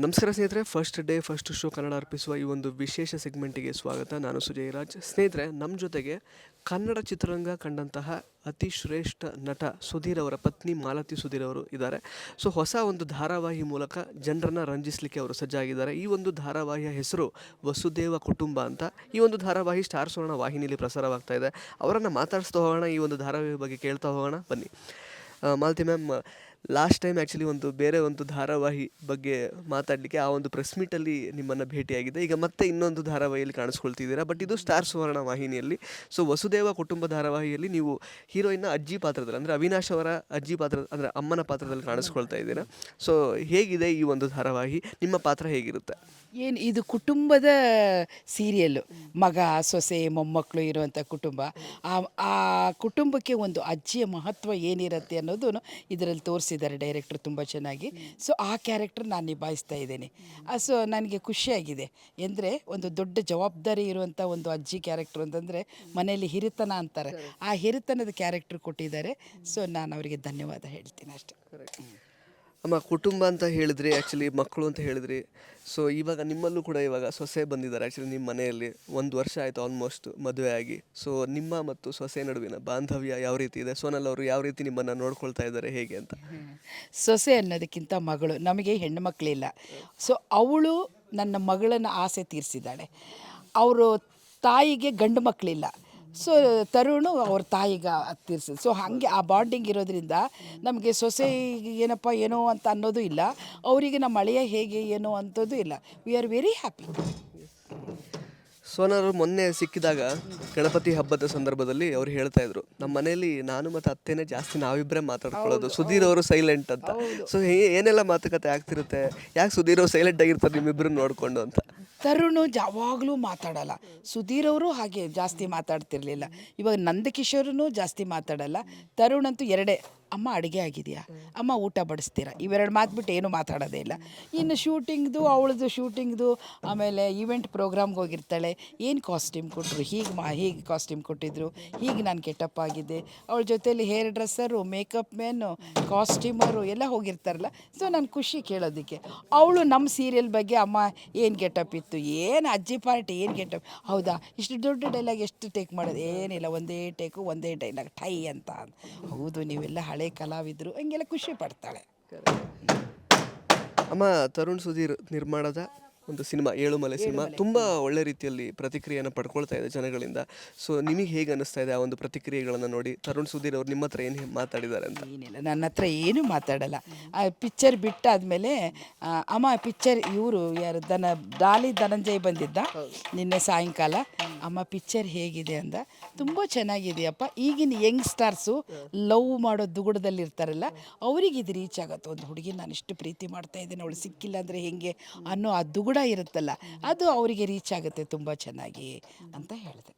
ನಮಸ್ಕಾರ ಸ್ನೇಹಿತರೆ first day first show Kannada ಅರ್ಪಿಸುವ ಈ ಒಂದು ವಿಶೇಷ ಸೆಗ್ಮೆಂಟಿಗೆ ಸ್ವಾಗತ. ನಾನು ಸುಜಯ್ ರಾಜ್. ಸ್ನೇಹಿತರೆ ನಮ್ಮ ಜೊತೆಗೆ ಕನ್ನಡ ಚಿತ್ರರಂಗ ಕಂಡಂತಹ ಅತಿ ಶ್ರೇಷ್ಠ ನಟ ಸುಧೀರ್ ಅವರ ಪತ್ನಿ ಮಾಲತಿ ಸುಧೀರ್ ಅವರು ಇದ್ದಾರೆ. ಸೊ ಹೊಸ ಒಂದು ಧಾರಾವಾಹಿ ಮೂಲಕ ಜನರನ್ನು ರಂಜಿಸಲಿಕ್ಕೆ ಅವರು ಸಜ್ಜಾಗಿದ್ದಾರೆ. ಈ ಒಂದು ಧಾರಾವಾಹಿಯ ಹೆಸರು ವಸುದೇವ ಕುಟುಂಬ ಅಂತ. ಈ ಒಂದು ಧಾರಾವಾಹಿ ಸ್ಟಾರ್ ಸುವರ್ಣ ವಾಹಿನಿಯಲ್ಲಿ ಪ್ರಸಾರವಾಗ್ತಾ ಇದೆ. ಅವರನ್ನು ಮಾತಾಡಿಸ್ತಾ ಹೋಗೋಣ, ಈ ಒಂದು ಧಾರಾವಾಹಿ ಬಗ್ಗೆ ಕೇಳ್ತಾ ಹೋಗೋಣ. ಬನ್ನಿ. Malathi ma'am last time actually ಒಂದು ಬೇರೆ ಒಂದು ಧಾರಾವಾಹಿ ಬಗ್ಗೆ ಮಾತಾಡಲಿಕ್ಕೆ ಆ ಒಂದು ಪ್ರೆಸ್ ಮೀಟಲ್ಲಿ ನಿಮ್ಮನ್ನು ಭೇಟಿಯಾಗಿದೆ. ಈಗ ಮತ್ತೆ ಇನ್ನೊಂದು ಧಾರಾವಾಹಿಯಲ್ಲಿ ಕಾಣಿಸ್ಕೊಳ್ತಿದ್ದೀರಾ? ಬಟ್ ಇದು ಸ್ಟಾರ್ ಸುವರ್ಣ ವಾಹಿನಿಯಲ್ಲಿ. ಸೊ ವಸುದೇವ ಕುಟುಂಬ ಧಾರಾವಾಹಿಯಲ್ಲಿ ನೀವು ಹೀರೋಯಿನ್ನ ಅಜ್ಜಿ ಪಾತ್ರದಲ್ಲಿ, ಅಂದರೆ ಅವಿನಾಶ್ ಅವರ ಅಜ್ಜಿ ಪಾತ್ರ, ಅಂದರೆ ಅಮ್ಮನ ಪಾತ್ರದಲ್ಲಿ ಕಾಣಿಸ್ಕೊಳ್ತಾ ಇದ್ದೀರಾ? ಸೊ ಹೇಗಿದೆ ಈ ಒಂದು ಧಾರಾವಾಹಿ? ನಿಮ್ಮ ಪಾತ್ರ ಹೇಗಿರುತ್ತೆ? ಏನು, ಇದು ಕುಟುಂಬದ ಸೀರಿಯಲ್ಲು ಮಗ, ಸೊಸೆ ಮೊಮ್ಮಕ್ಕಳು ಇರುವಂಥ ಕುಟುಂಬ. ಆ ಆ ಕುಟುಂಬಕ್ಕೆ ಒಂದು ಅಜ್ಜಿಯ ಮಹತ್ವ ಏನಿರುತ್ತೆ ಅನ್ನೋದು ಇದರಲ್ಲಿ ತೋರಿಸಿದ್ದಾರೆ ಡೈರೆಕ್ಟರ್ ತುಂಬ ಚೆನ್ನಾಗಿ. ಸೊ ಆ ಕ್ಯಾರೆಕ್ಟರ್ ನಾನು ನಿಭಾಯಿಸ್ತಾ ಇದ್ದೇನೆ. ಸೊ ನನಗೆ ಖುಷಿಯಾಗಿದೆ. ಎಂದರೆ ಒಂದು ದೊಡ್ಡ ಜವಾಬ್ದಾರಿ ಇರುವಂಥ ಒಂದು ಅಜ್ಜಿ ಕ್ಯಾರೆಕ್ಟರ್ ಅಂತಂದರೆ ಮನೆಯಲ್ಲಿ ಹಿರಿತನ ಅಂತಾರೆ. ಆ ಹಿರಿತನದ ಕ್ಯಾರೆಕ್ಟರ್ ಕೊಟ್ಟಿದ್ದಾರೆ. ಸೊ ನಾನು ಅವರಿಗೆ ಧನ್ಯವಾದ ಹೇಳ್ತೀನಿ ಅಷ್ಟೇ. ಅಮ್ಮ, ಕುಟುಂಬ ಅಂತ ಹೇಳಿದ್ರಿ ಆ್ಯಕ್ಚುಲಿ ಮಕ್ಕಳು ಅಂತ ಹೇಳಿದ್ರಿ. ಸೊ ಇವಾಗ ನಿಮ್ಮಲ್ಲೂ ಕೂಡ ಇವಾಗ ಸೊಸೆ ಬಂದಿದ್ದಾರೆ. ಆ್ಯಕ್ಚುಲಿ ನಿಮ್ಮ ಮನೆಯಲ್ಲಿ ಒಂದು ವರ್ಷ ಆಯಿತು ಆಲ್ಮೋಸ್ಟ್ ಮದುವೆ ಆಗಿ. ಸೊ ನಿಮ್ಮ ಮತ್ತು ಸೊಸೆ ನಡುವಿನ ಬಾಂಧವ್ಯ ಯಾವ ರೀತಿ ಇದೆ? ಸೋನಲ್ ಅವರು ಯಾವ ರೀತಿ ನಿಮ್ಮನ್ನು ನೋಡ್ಕೊಳ್ತಾ ಇದ್ದಾರೆ, ಹೇಗೆ ಅಂತ? ಸೊಸೆ ಅನ್ನೋದಕ್ಕಿಂತ ಮಗಳು, ನಮಗೆ ಹೆಣ್ಣು ಮಕ್ಕಳಿಲ್ಲ ಸೊ ಅವಳು ನನ್ನ ಮಗಳನ್ನು ಆಸೆ ತೀರಿಸಿದ್ದಾಳೆ. ಅವರು ತಾಯಿಗೆ ಗಂಡು ಮಕ್ಕಳಿಲ್ಲ ಸೊ ತರುಣು ಅವ್ರ ತಾಯಿಗೆ ತೀರಿಸಿದ ಸೊ ಹಾಗೆ ಆ ಬಾಂಡಿಂಗ್ ಇರೋದ್ರಿಂದ ನಮಗೆ ಸೊಸೆ ಏನಪ್ಪ ಏನೋ ಅಂತ ಅನ್ನೋದು ಇಲ್ಲ. ಅವರಿಗೆ ನಮ್ಮ ಅಳಿಯ ಹೇಗೆ ಏನೋ ಅಂಥದ್ದು ಇಲ್ಲ. ವಿ ಆರ್ ವೆರಿ ಹ್ಯಾಪಿ ಸೋನರು ಮೊನ್ನೆ ಸಿಕ್ಕಿದಾಗ ಗಣಪತಿ ಹಬ್ಬದ ಸಂದರ್ಭದಲ್ಲಿ ಅವ್ರು ಹೇಳ್ತಾ ಇದ್ರು ನಮ್ಮ ಮನೆಯಲ್ಲಿ ನಾನು ಮತ್ತು ಅತ್ತೆನೇ ಜಾಸ್ತಿ ನಾವಿಬ್ಬರೇ ಮಾತಾಡ್ಕೊಳ್ಳೋದು. ಸುಧೀರ್ ಅವರು ಸೈಲೆಂಟ್ ಅಂತ. ಸೊ ಏನೆಲ್ಲ ಮಾತುಕತೆ ಆಗ್ತಿರುತ್ತೆ? ಯಾಕೆ ಸುಧೀರ್ ಅವರು ಸೈಲೆಂಟ್ ಆಗಿರ್ತಾರೆ ನಿಮ್ಮಿಬ್ಬರು ನೋಡಿಕೊಂಡು ಅಂತ. ತರುಣು ಯಾವಾಗಲೂ ಮಾತಾಡಲ್ಲ. ಸುಧೀರ್ ಅವರು ಹಾಗೆ ಜಾಸ್ತಿ ಮಾತಾಡ್ತಿರ್ಲಿಲ್ಲ. ಇವಾಗ ನಂದಕಿಶೋರ್ನು ಜಾಸ್ತಿ ಮಾತಾಡಲ್ಲ. ತರುಣ್ ಅಂತೂ ಎರಡೇ, ಅಮ್ಮ ಅಡುಗೆ ಆಗಿದೆಯಾ? ಅಮ್ಮ ಊಟ ಬಡಿಸ್ತೀರಾ? ಇವೆರಡು ಮಾತು ಬಿಟ್ಟು ಏನೂ ಮಾತಾಡೋದೇ ಇಲ್ಲ. ಇನ್ನು ಶೂಟಿಂಗ್ದು ಅವಳದು ಶೂಟಿಂಗ್ದು, ಆಮೇಲೆ ಈವೆಂಟ್ ಪ್ರೋಗ್ರಾಮ್ಗೆ ಹೋಗಿರ್ತಾಳೆ. ಏನು ಕಾಸ್ಟ್ಯೂಮ್ ಕೊಟ್ಟರು ಹೀಗೆ ಮಾ, ಹೀಗೆ ಕಾಸ್ಟ್ಯೂಮ್ ಕೊಟ್ಟಿದ್ರು. ಹೀಗೆ ನಾನು ಕೆಟಪ್ ಆಗಿದ್ದೆ. ಅವಳ ಜೊತೇಲಿ hairdresser, makeup man, costumer ಎಲ್ಲ ಹೋಗಿರ್ತಾರಲ್ಲ. ಸೊ ನಾನು ಖುಷಿ ಕೇಳೋದಕ್ಕೆ. ಅವಳು ನಮ್ಮ ಸೀರಿಯಲ್ ಬಗ್ಗೆ, ಅಮ್ಮ, ಏನು ಗೆಟಪ್ ಇತ್ತು? ಏನು ಅಜ್ಜಿ ಪಾರ್ಟಿ, ಏನು ಗೆಟಪ್ ಹೌದಾ? ಇಷ್ಟು ದೊಡ್ಡ ಡೈಲಾಗ್ ಎಷ್ಟು ಟೇಕ್ ಮಾಡೋದು? ಏನಿಲ್ಲ, ಒಂದೇ ಟೇಕು ಒಂದೇ ಡೈಲಾಗ್ ಟೈ ಅಂತ ಹೌದು, ನೀವೆಲ್ಲ ಹಳೆ ಕಲಾವಿದರು, ಹಂಗೆಲ್ಲ ಖುಷಿ ಪಡ್ತಾಳೆ. ಅಮ್ಮ, ತರುಣ್ ಸುಧೀರ್ ನಿರ್ಮಾಣದ ಒಂದು ಸಿನಿಮಾ ಏಳುಮಲೆ ಸಿನಿಮಾ ತುಂಬಾ ಒಳ್ಳೆ ರೀತಿಯಲ್ಲಿ ಪ್ರತಿಕ್ರಿಯೆಯನ್ನು ಪಡ್ಕೊಳ್ತಾ ಇದೆ ಜನಗಳಿಂದ. ಸೊ ನಿಮಗೆ ಹೇಗೆ ಅನಿಸ್ತಾ ಇದೆ ಆ ಒಂದು ಪ್ರತಿಕ್ರಿಯೆಗಳನ್ನು ನೋಡಿ? ತರುಣ್ ಸುಧೀರ್ ಅವರು ನಿಮ್ಮ ಹತ್ರ ಏನು ಮಾತಾಡಿದ್ದಾರೆ ಅಂತ. ಏನಿಲ್ಲ ನನ್ನ ಹತ್ರ ಏನೂ ಮಾತಾಡಲ್ಲ. ಆ ಪಿಕ್ಚರ್ ಬಿಟ್ಟಾದಮೇಲೆ ಅಮ್ಮ ಪಿಕ್ಚರ್ ಇವರು ಯಾರು? ದನ ದಾಲಿ ಧನಂಜಯ್ ಬಂದಿದ್ದ ನಿನ್ನೆ ಸಾಯಂಕಾಲ. ಅಮ್ಮ ಪಿಕ್ಚರ್ ಹೇಗಿದೆ ಅಂದ. ತುಂಬ ಚೆನ್ನಾಗಿದೆಯಪ್ಪ. ಈಗಿನ ಯಂಗ್ ಸ್ಟಾರ್ಸು ಲವ್ ಮಾಡೋ ದುಗುಡದಲ್ಲಿ ಇರ್ತಾರಲ್ಲ ಅವರಿಗೆ ಇದು ರೀಚ್ ಆಗುತ್ತೆ. ಒಂದು ಹುಡುಗಿ ನಾನು ಇಷ್ಟು ಪ್ರೀತಿ ಮಾಡ್ತಾ ಇದ್ದೀನಿ ಅವಳು ಸಿಕ್ಕಿಲ್ಲ ಅಂದರೆ ಹೆಂಗೆ ಅನ್ನೋ ಆ ದುಗುಡ ಇರುತ್ತಲ್ಲ ಅದು ಅವರಿಗೆ ರೀಚ್ ಆಗುತ್ತೆ ತುಂಬ ಚೆನ್ನಾಗಿ ಅಂತ ಹೇಳಿದೆ.